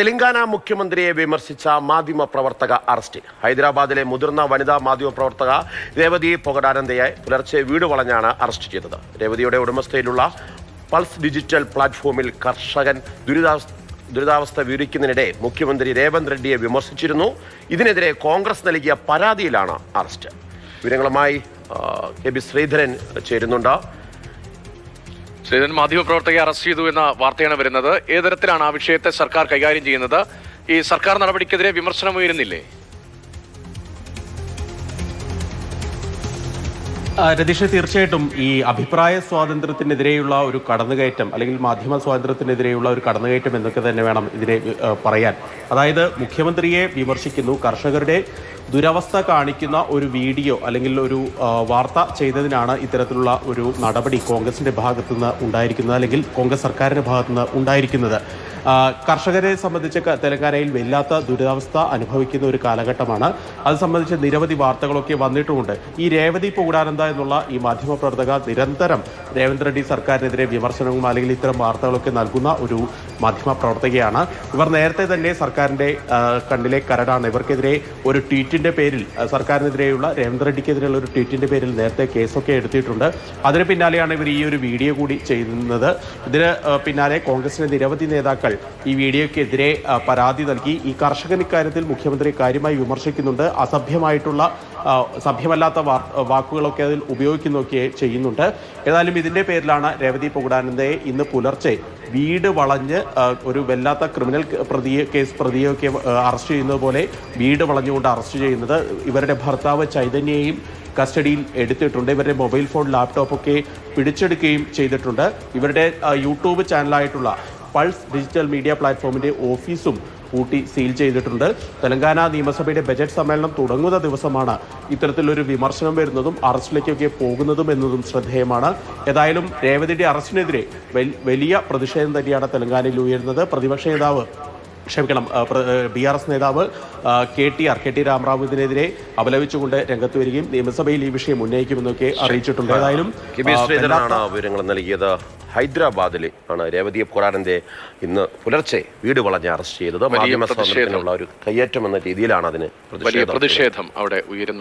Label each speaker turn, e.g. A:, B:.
A: തെലങ്കാന മുഖ്യമന്ത്രിയെ വിമർശിച്ച മാധ്യമ പ്രവർത്തക അറസ്റ്റ് ഹൈദരാബാദിലെ മുതിർന്ന വനിതാ മാധ്യമ പ്രവർത്തക രേവതി പൊകടാനന്ദയെ പുലർച്ചെ വീട് വളഞ്ഞാണ് അറസ്റ്റ് ചെയ്തത്. രേവതിയുടെ ഉടമസ്ഥയിലുള്ള പൾസ് ഡിജിറ്റൽ പ്ലാറ്റ്ഫോമിൽ കർഷകൻ ദുരിതാവസ്ഥ ദുരിതാവസ്ഥ വിവരിക്കുന്നതിനിടെ മുഖ്യമന്ത്രി രേവന്ത് റെഡ്ഡിയെ വിമർശിച്ചിരുന്നു. ഇതിനെതിരെ കോൺഗ്രസ് നൽകിയ പരാതിയിലാണ് അറസ്റ്റ്. വിവരങ്ങളുമായി കെ ബി ശ്രീധരൻ ചേരുന്നുണ്ട്.
B: ശ്രീധരൻ മാധ്യമപ്രവർത്തകയെ അറസ്റ്റ് ചെയ്തു എന്ന വാർത്തയാണ് വരുന്നത്. ഏത് തരത്തിലാണ് ആ വിഷയത്തെ സർക്കാർ കൈകാര്യം ചെയ്യുന്നത്? ഈ സർക്കാർ നടപടിക്കെതിരെ വിമർശനം ഉയരുന്നില്ലേ?
C: രതീഷ് തീർച്ചയായിട്ടും ഈ അഭിപ്രായ സ്വാതന്ത്ര്യത്തിനെതിരെയുള്ള ഒരു കടന്നുകയറ്റം അല്ലെങ്കിൽ മാധ്യമ സ്വാതന്ത്ര്യത്തിനെതിരെയുള്ള ഒരു കടന്നുകയറ്റം എന്നൊക്കെ തന്നെ വേണം ഇതിനെ പറയാൻ. അതായത് മുഖ്യമന്ത്രിയെ വിമർശിക്കുന്നു കർഷകരുടെ ദുരവസ്ഥ കാണിക്കുന്ന ഒരു വീഡിയോ അല്ലെങ്കിൽ ഒരു വാർത്ത ചെയ്തതിനാണ് ഇത്തരത്തിലുള്ള ഒരു നടപടി കോൺഗ്രസിന്റെ ഭാഗത്തുനിന്ന് ഉണ്ടായിരിക്കുന്നത് അല്ലെങ്കിൽ കോൺഗ്രസ് സർക്കാരിന്റെ ഭാഗത്തുനിന്ന് ഉണ്ടായിരിക്കുന്നത്. കർഷകരെ സംബന്ധിച്ച് തെലങ്കാനയിൽ വല്ലാത്ത ദുരിതാവസ്ഥ അനുഭവിക്കുന്ന ഒരു കാലഘട്ടമാണ്. അത് സംബന്ധിച്ച് നിരവധി വാർത്തകളൊക്കെ വന്നിട്ടുമുണ്ട്. ഈ രേവതി പൂടാനന്ദ എന്നുള്ള ഈ മാധ്യമപ്രവർത്തക നിരന്തരം രേവന്ത് റെഡ്ഡി സർക്കാരിനെതിരെ വിമർശനവും അല്ലെങ്കിൽ ഇത്തരം വാർത്തകളൊക്കെ നൽകുന്ന ഒരു മാധ്യമപ്രവർത്തകയാണ്. ഇവർ നേരത്തെ തന്നെ സർക്കാരിന്റെ കണ്ണിലെ കരടാണ്. ഇവർക്കെതിരെ ഒരു ട്വീറ്റിന്റെ പേരിൽ സർക്കാരിനെതിരെയുള്ള രേവന്ത് റെഡ്ഡിക്കെതിരെയുള്ള ഒരു ട്വീറ്റിന്റെ പേരിൽ നേരത്തെ കേസൊക്കെ എടുത്തിട്ടുണ്ട്. അതിന് പിന്നാലെയാണ് ഇവർ ഈ ഒരു വീഡിയോ കൂടി ചെയ്യുന്നത്. ഇതിന് പിന്നാലെ കോൺഗ്രസിലെ നിരവധി നേതാക്കൾ ഈ വീഡിയോയ്ക്കെതിരെ പരാതി നൽകി. ഈ കർഷകൻ ഇക്കാര്യത്തിൽ മുഖ്യമന്ത്രി കാര്യമായി വിമർശിക്കുന്നുണ്ട്. അസഭ്യമായിട്ടുള്ള സഭ്യമല്ലാത്ത വാക്കുകളൊക്കെ അതിൽ ഉപയോഗിക്കുന്നൊക്കെ ചെയ്യുന്നുണ്ട്. ഏതായാലും ഇതിന്റെ പേരിലാണ് രേവതി പൊകുടാനന്ദയെ ഇന്ന് പുലർച്ചെ വീട് വളഞ്ഞ് ഒരു വല്ലാത്ത ക്രിമിനൽ പ്രതിയെ കേസ് പ്രതിയൊക്കെ അറസ്റ്റ് ചെയ്യുന്നത് പോലെ വീട് വളഞ്ഞുകൊണ്ട് അറസ്റ്റ് ചെയ്യുന്നത് ഇവരുടെ ഭർത്താവ് ചൈതന്യയെയും കസ്റ്റഡിയിൽ എടുത്തിട്ടുണ്ട്. ഇവരുടെ മൊബൈൽ ഫോൺ ലാപ്ടോപ്പൊക്കെ പിടിച്ചെടുക്കുകയും ചെയ്തിട്ടുണ്ട്. ഇവരുടെ യൂട്യൂബ് ചാനലായിട്ടുള്ള പൾസ് ഡിജിറ്റൽ മീഡിയ പ്ലാറ്റ്ഫോമിന്റെ ഓഫീസും ഊട്ടി സീൽ ചെയ്തിട്ടുണ്ട്. തെലങ്കാന നിയമസഭയുടെ ബജറ്റ് സമ്മേളനം തുടങ്ങുന്ന ദിവസമാണ് ഇത്തരത്തിലൊരു വിമർശനം വരുന്നതും അറസ്റ്റിലേക്കൊക്കെ പോകുന്നതും എന്നതും ശ്രദ്ധേയമാണ്. ഏതായാലും രേവതിയുടെ അറസ്റ്റിനെതിരെ വലിയ പ്രതിഷേധം തന്നെയാണ് തെലങ്കാനയിൽ ഉയരുന്നത്. പ്രതിപക്ഷ നേതാവ് ക്ഷമിക്കണം ബി ആർ എസ് നേതാവ് K T R K T രാമറാവുവിനെതിരെ അപലപിച്ചുകൊണ്ട് രംഗത്ത് വരികയും നിയമസഭയിൽ ഈ വിഷയം ഉന്നയിക്കുമെന്നൊക്കെ അറിയിച്ചിട്ടുണ്ട്. ഏതായാലും
A: വിവരങ്ങൾ നൽകിയത്. ഹൈദരാബാദിൽ ആണ് രേവതി പൊറാനന്റെ ഇന്ന് പുലർച്ചെ വീട് വളഞ്ഞ് അറസ്റ്റ് ചെയ്തത്. മാധ്യമ. സ്വാതന്ത്ര്യത്തിനുള്ള ഒരു കയ്യേറ്റം എന്ന രീതിയിലാണ് അതിന്
B: വലിയ പ്രതിഷേധം അവിടെ ഉയരുന്നു